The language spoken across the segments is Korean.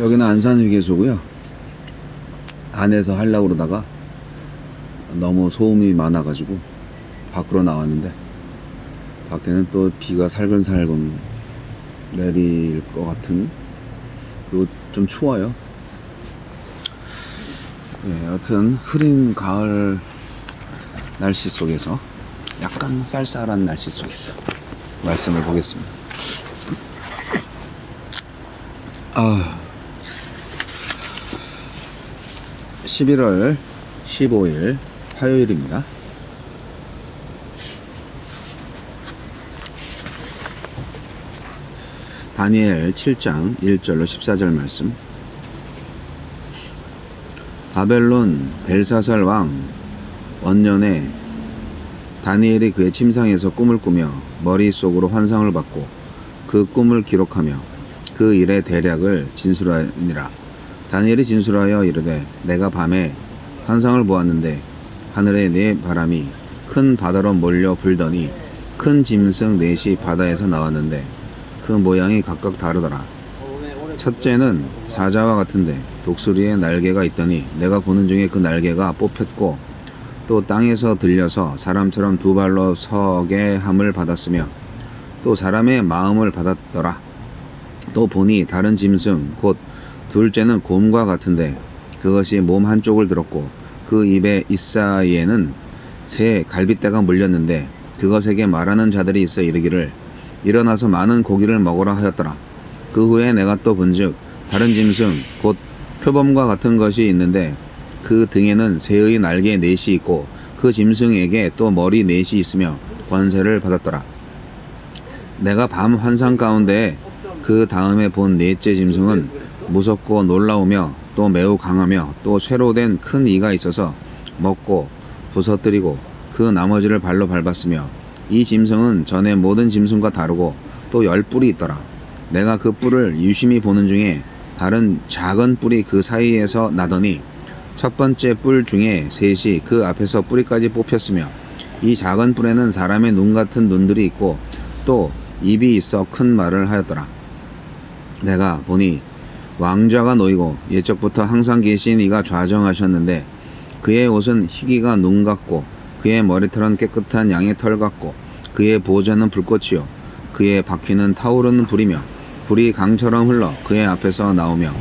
여기는 안산휴게소고요. 안에서 하려고 그러다가 너무 소음이 많아가지고 밖으로 나왔는데 밖에는 또 비가 살금살금 내릴 것 같은 그리고 좀 추워요. 네, 여튼 흐린 가을 날씨 속에서 약간 쌀쌀한 날씨 속에서 말씀을 보겠습니다. 아, 11월 15일 화요일입니다. 다니엘 7장 1절로 14절 말씀. 바벨론 벨사살 왕 원년에 다니엘이 그의 침상에서 꿈을 꾸며 머릿속으로 환상을 받고 그 꿈을 기록하며 그 일의 대략을 진술하니라. 다니엘이 진술하여 이르되 내가 밤에 환상을 보았는데 하늘에 네 바람이 큰 바다로 몰려 불더니 큰 짐승 넷이 바다에서 나왔는데 그 모양이 각각 다르더라. 첫째는 사자와 같은데 독수리의 날개가 있더니 내가 보는 중에 그 날개가 뽑혔고 또 땅에서 들려서 사람처럼 두 발로 서게 함을 받았으며 또 사람의 마음을 받았더라. 또 보니 다른 짐승 곧 둘째는 곰과 같은데 그것이 몸 한쪽을 들었고 그 입의 잇사이에는 새 갈빗대가 물렸는데 그것에게 말하는 자들이 있어 이르기를 일어나서 많은 고기를 먹으라 하였더라. 그 후에 내가 또 본즉 다른 짐승 곧 표범과 같은 것이 있는데 그 등에는 새의 날개 넷이 있고 그 짐승에게 또 머리 넷이 있으며 권세를 받았더라. 내가 밤 환상 가운데 그 다음에 본 넷째 짐승은 무섭고 놀라우며 또 매우 강하며 또 쇠로 된 큰 이가 있어서 먹고 부서뜨리고 그 나머지를 발로 밟았으며 이 짐승은 전에 모든 짐승과 다르고 또 열 뿔이 있더라. 내가 그 뿔을 유심히 보는 중에 다른 작은 뿔이 그 사이에서 나더니 첫 번째 뿔 중에 셋이 그 앞에서 뿌리까지 뽑혔으며 이 작은 뿔에는 사람의 눈 같은 눈들이 있고 또 입이 있어 큰 말을 하였더라. 내가 보니 왕좌가 놓이고 예적부터 항상 계신 이가 좌정하셨는데 그의 옷은 희기가 눈 같고 그의 머리털은 깨끗한 양의 털 같고 그의 보좌는 불꽃이요. 그의 바퀴는 타오르는 불이며 불이 강처럼 흘러 그의 앞에서 나오며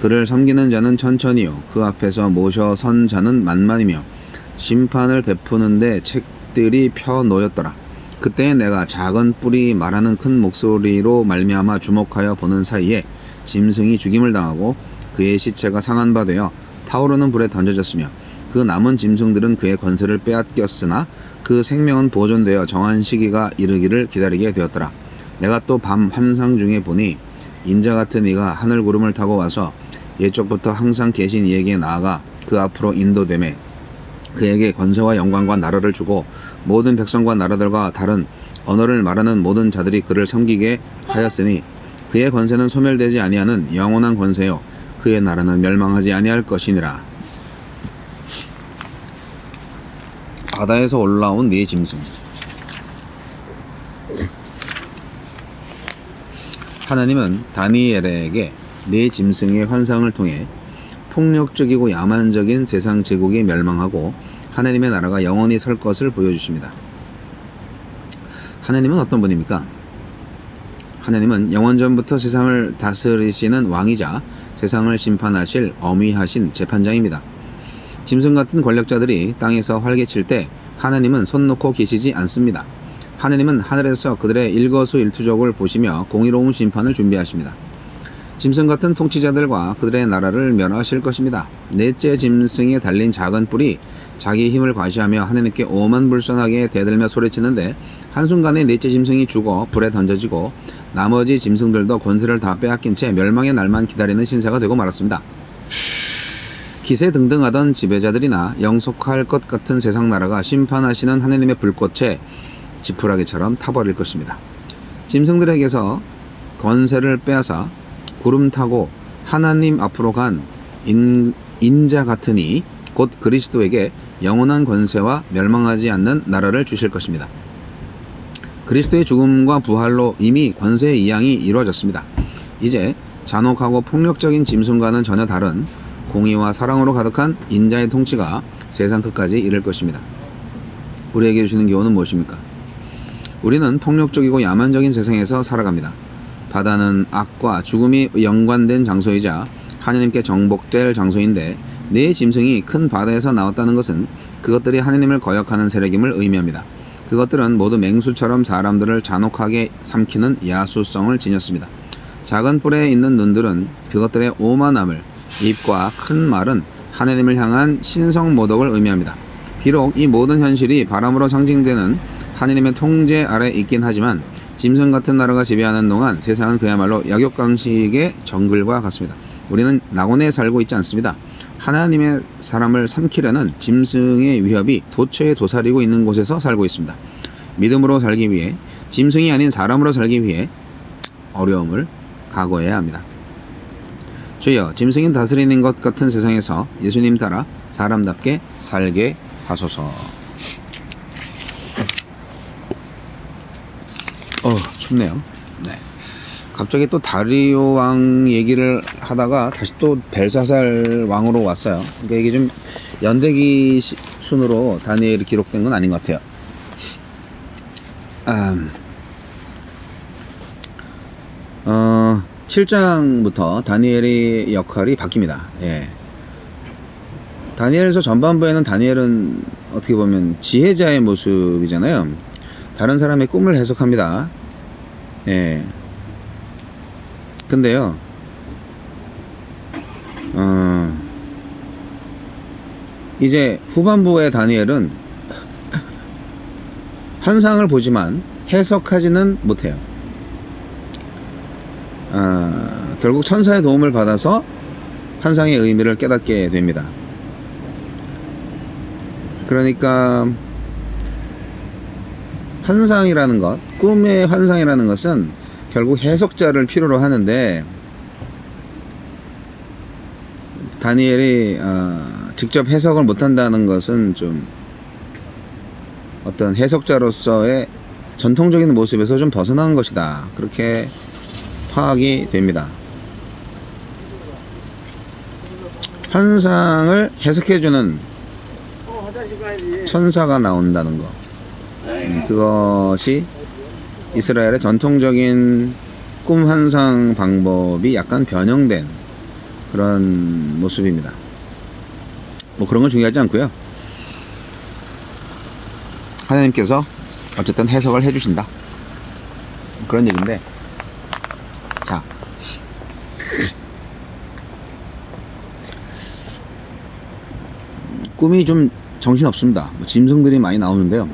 그를 섬기는 자는 천천히요. 그 앞에서 모셔 선 자는 만만이며 심판을 베푸는데 책들이 펴 놓였더라. 그때 내가 작은 뿔이 말하는 큰 목소리로 말미암아 주목하여 보는 사이에 짐승이 죽임을 당하고 그의 시체가 상한 바 되어 타오르는 불에 던져졌으며 그 남은 짐승들은 그의 권세를 빼앗겼으나 그 생명은 보존되어 정한 시기가 이르기를 기다리게 되었더라. 내가 또 밤 환상 중에 보니 인자 같은 이가 하늘 구름을 타고 와서 예적부터 항상 계신 이에게 나아가 그 앞으로 인도됨에 그에게 권세와 영광과 나라를 주고 모든 백성과 나라들과 다른 언어를 말하는 모든 자들이 그를 섬기게 하였으니 그의 권세는 소멸되지 아니하는 영원한 권세요 그의 나라는 멸망하지 아니할 것이니라 바다에서 올라온 네 짐승 하나님은 다니엘에게 네 짐승의 환상을 통해 폭력적이고 야만적인 세상 제국이 멸망하고 하나님의 나라가 영원히 설 것을 보여주십니다. 하나님은 어떤 분입니까? 하나님은 영원전부터 세상을 다스리시는 왕이자 세상을 심판하실 어미하신 재판장입니다. 짐승 같은 권력자들이 땅에서 활개칠 때 하나님은 손 놓고 계시지 않습니다. 하나님은 하늘에서 그들의 일거수일투족을 보시며 공의로운 심판을 준비하십니다. 짐승 같은 통치자들과 그들의 나라를 멸하실 것입니다. 넷째 짐승에 달린 작은 뿔이 자기 힘을 과시하며 하나님께 오만불선하게 대들며 소리치는데 한순간에 넷째 짐승이 죽어 불에 던져지고 나머지 짐승들도 권세를 다 빼앗긴 채 멸망의 날만 기다리는 신세가 되고 말았습니다. 기세 등등하던 지배자들이나 영속할 것 같은 세상 나라가 심판하시는 하나님의 불꽃에 지푸라기처럼 타버릴 것입니다. 짐승들에게서 권세를 빼앗아 구름 타고 하나님 앞으로 간 인, 인자 같으니 곧 그리스도에게 영원한 권세와 멸망하지 않는 나라를 주실 것입니다. 그리스도의 죽음과 부활로 이미 권세의 이양이 이루어졌습니다. 이제 잔혹하고 폭력적인 짐승과는 전혀 다른 공의와 사랑으로 가득한 인자의 통치가 세상 끝까지 이를 것입니다. 우리에게 주시는 교훈은 무엇입니까? 우리는 폭력적이고 야만적인 세상에서 살아갑니다. 바다는 악과 죽음이 연관된 장소이자 하나님께 정복될 장소인데 네 짐승이 큰 바다에서 나왔다는 것은 그것들이 하나님을 거역하는 세력임을 의미합니다. 그것들은 모두 맹수처럼 사람들을 잔혹하게 삼키는 야수성을 지녔습니다. 작은 뿔에 있는 눈들은 그것들의 오만함을, 입과 큰 말은 하나님을 향한 신성 모독을 의미합니다. 비록 이 모든 현실이 바람으로 상징되는 하나님의 통제 아래 있긴 하지만 짐승 같은 나라가 지배하는 동안 세상은 그야말로 약육강식의 정글과 같습니다. 우리는 낙원에 살고 있지 않습니다. 하나님의 사람을 삼키려는 짐승의 위협이 도처에 도사리고 있는 곳에서 살고 있습니다. 믿음으로 살기 위해 짐승이 아닌 사람으로 살기 위해 어려움을 각오해야 합니다. 주여 짐승이 다스리는 것 같은 세상에서 예수님 따라 사람답게 살게 하소서. 어 춥네요. 네. 갑자기 또 다리오 왕 얘기를 하다가 다시 또 벨사살 왕으로 왔어요. 그러니까 이게 좀 연대기 시- 순으로 다니엘이 기록된 건 아닌 것 같아요. 음, 어, 7장부터 다니엘의 역할이 바뀝니다. 예. 다니엘서 전반부에는 다니엘은 어떻게 보면 지혜자의 모습이잖아요. 다른 사람의 꿈을 해석합니다. 예. 근데요, 어, 이제 후반부의 다니엘은 환상을 보지만 해석하지는 못해요. 아, 결국 천사의 도움을 받아서 환상의 의미를 깨닫게 됩니다. 그러니까 환상이라는 것, 꿈의 환상이라는 것은 결국 해석자를 필요로 하는데 다니엘이 어, 직접 해석을 못한다는 것은 좀 어떤 해석자로서의 전통적인 모습에서 좀 벗어난 것이다. 그렇게 파악이 됩니다. 환상을 해석해주는 천사가 나온다는 거. 음, 그것이 이스라엘의 전통적인 꿈 환상 방법이 약간 변형된 그런 모습입니다. 뭐 그런 건 중요하지 않고요. 하나님께서 어쨌든 해석을 해주신다. 그런 얘기인데, 자. 꿈이 좀 정신없습니다. 뭐 짐승들이 많이 나오는데요.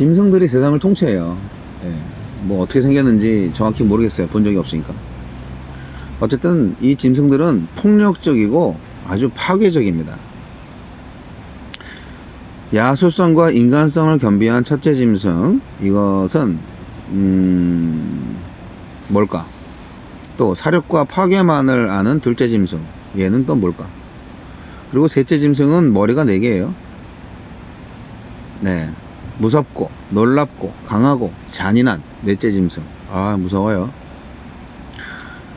짐승들이 세상을 통치해요. 예. 뭐 어떻게 생겼는지 정확히 모르겠어요. 본 적이 없으니까. 어쨌든 이 짐승들은 폭력적이고 아주 파괴적입니다. 야수성과 인간성을 겸비한 첫째 짐승 이것은 음 뭘까? 또 사력과 파괴만을 아는 둘째 짐승 얘는 또 뭘까? 그리고 셋째 짐승은 머리가 네 개예요. 네, 무섭고 놀랍고 강하고 잔인한 넷째 짐승. 아 무서워요.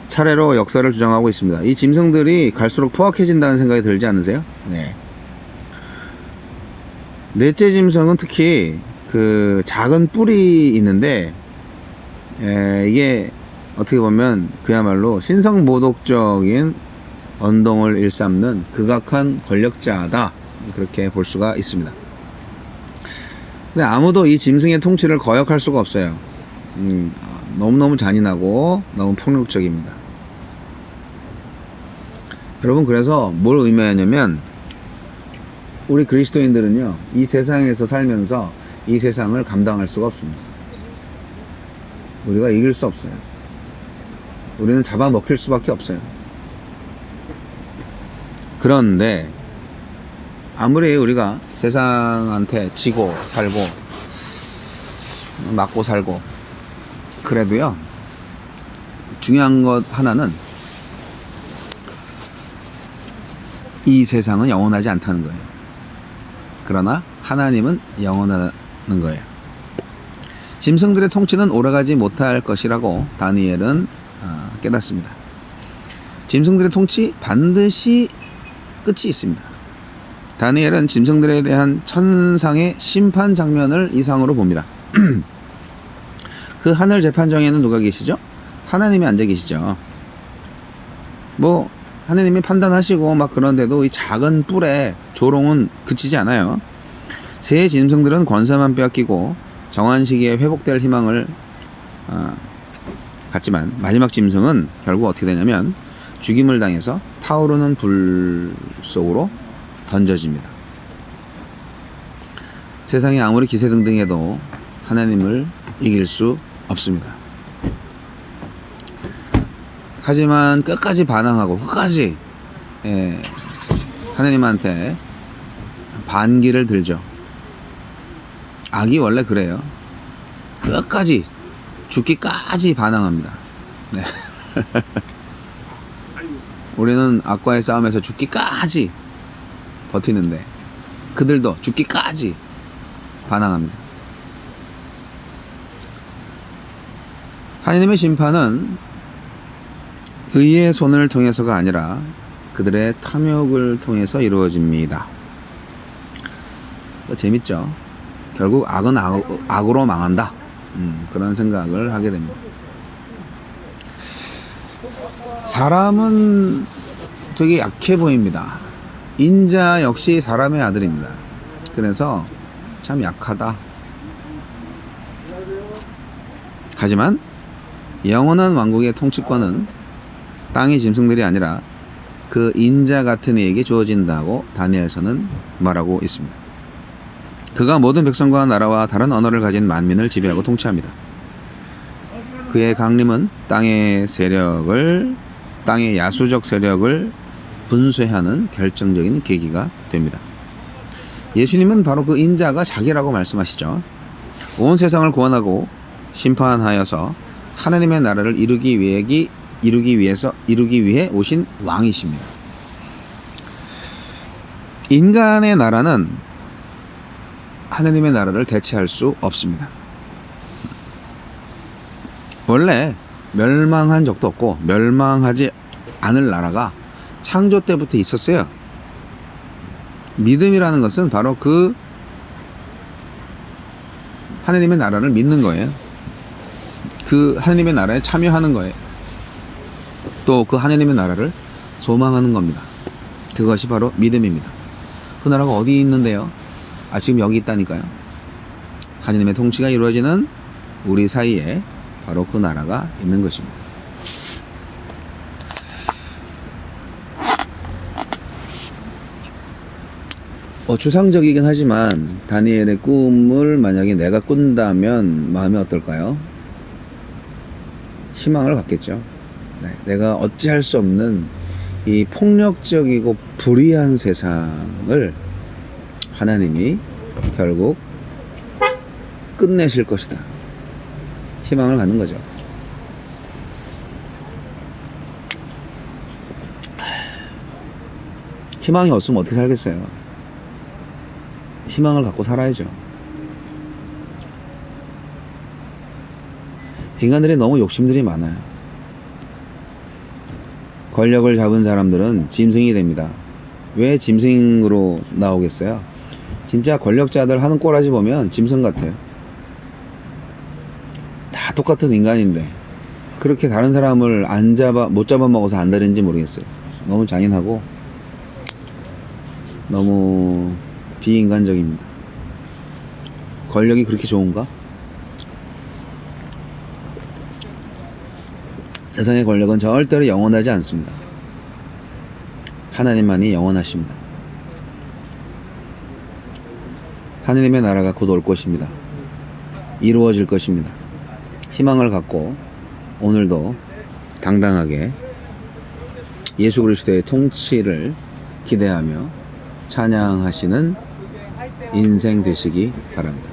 차례로 역사를 주장하고 있습니다. 이 짐승들이 갈수록 포악해진다는 생각이 들지 않으세요? 네. 넷째 짐승은 특히 그 작은 뿔이 있는데 에, 이게 어떻게 보면 그야말로 신성모독적인 언동을 일삼는 극악한 권력자다 그렇게 볼 수가 있습니다. 근데 아무도 이 짐승의 통치를 거역할 수가 없어요. 음, 너무너무 잔인하고 너무 폭력적입니다. 여러분 그래서 뭘 의미하냐면 우리 그리스도인들은요 이 세상에서 살면서 이 세상을 감당할 수가 없습니다. 우리가 이길 수 없어요. 우리는 잡아먹힐 수밖에 없어요. 그런데 아무리 우리가 세상한테 지고 살고 맞고 살고 그래도요 중요한 것 하나는 이 세상은 영원하지 않다는 거예요. 그러나 하나님은 영원하는 거예요. 짐승들의 통치는 오래가지 못할 것이라고 다니엘은 아, 깨닫습니다. 짐승들의 통치 반드시 끝이 있습니다. 다니엘은 짐승들에 대한 천상의 심판 장면을 이상으로 봅니다. 그 하늘 재판정에는 누가 계시죠? 하나님이 앉아 계시죠. 뭐 하나님이 판단하시고 막 그런데도 이 작은 뿔에 조롱은 그치지 않아요. 새 짐승들은 권세만 빼앗기고 정한 시기에 회복될 희망을 아, 갖지만 마지막 짐승은 결국 어떻게 되냐면 죽임을 당해서 타오르는 불 속으로 던져집니다. 세상에 아무리 기세등등해도 하나님을 이길 수 없습니다. 하지만 끝까지 반항하고 끝까지 예, 하나님한테 반기를 들죠. 악이 원래 그래요. 끝까지 죽기까지 반항합니다. 네. 우리는 악과의 싸움에서 죽기까지 버티는데 그들도 죽기까지 반항합니다. 하나님의 심판은 의의 손을 통해서가 아니라 그들의 탐욕을 통해서 이루어집니다. 뭐 재밌죠? 결국 악은 악, 악으로 망한다. 음, 그런 생각을 하게 됩니다. 사람은 되게 약해 보입니다. 인자 역시 사람의 아들입니다. 그래서 참 약하다. 하지만 영원한 왕국의 통치권은 땅의 짐승들이 아니라 그 인자 같은 이에게 주어진다고 다니엘서는 말하고 있습니다. 그가 모든 백성과 나라와 다른 언어를 가진 만민을 지배하고 통치합니다. 그의 강림은 땅의 세력을 땅의 야수적 세력을 분쇄하는 결정적인 계기가 됩니다. 예수님은 바로 그 인자가 자기라고 말씀하시죠. 온 세상을 구원하고 심판하여서 하나님의 나라를 이루기 위해 이루기 위해서 이루기 위해 오신 왕이십니다. 인간의 나라는 하나님의 나라를 대체할 수 없습니다. 원래 멸망한 적도 없고 멸망하지 않을 나라가 창조 때부터 있었어요. 믿음이라는 것은 바로 그 하나님의 나라를 믿는 거예요. 그 하나님의 나라에 참여하는 거예요. 또 그 하나님의 나라를 소망하는 겁니다. 그것이 바로 믿음입니다. 그 나라가 어디 있는데요? 아, 지금 여기 있다니까요. 하나님의 통치가 이루어지는 우리 사이에 바로 그 나라가 있는 것입니다. 어, 추상적이긴 하지만 다니엘의 꿈을 만약에 내가 꾼다면 마음이 어떨까요? 희망을 갖겠죠. 네, 내가 어찌할 수 없는 이 폭력적이고 불의한 세상을 하나님이 결국 끝내실 것이다. 희망을 갖는 거죠. 희망이 없으면 어떻게 살겠어요? 희망을 갖고 살아야죠. 인간들이 너무 욕심들이 많아요. 권력을 잡은 사람들은 짐승이 됩니다. 왜 짐승으로 나오겠어요? 진짜 권력자들 하는 꼬라지 보면 짐승 같아요. 다 똑같은 인간인데 그렇게 다른 사람을 안 잡아 못 잡아 먹어서 안 다른지 모르겠어요. 너무 잔인하고 너무 비인간적입니다. 권력이 그렇게 좋은가? 세상의 권력은 절대로 영원하지 않습니다. 하나님만이 영원하십니다. 하나님의 나라가 곧 올 것입니다. 이루어질 것입니다. 희망을 갖고 오늘도 당당하게 예수 그리스도의 통치를 기대하며 찬양하시는 인생 되시기 바랍니다.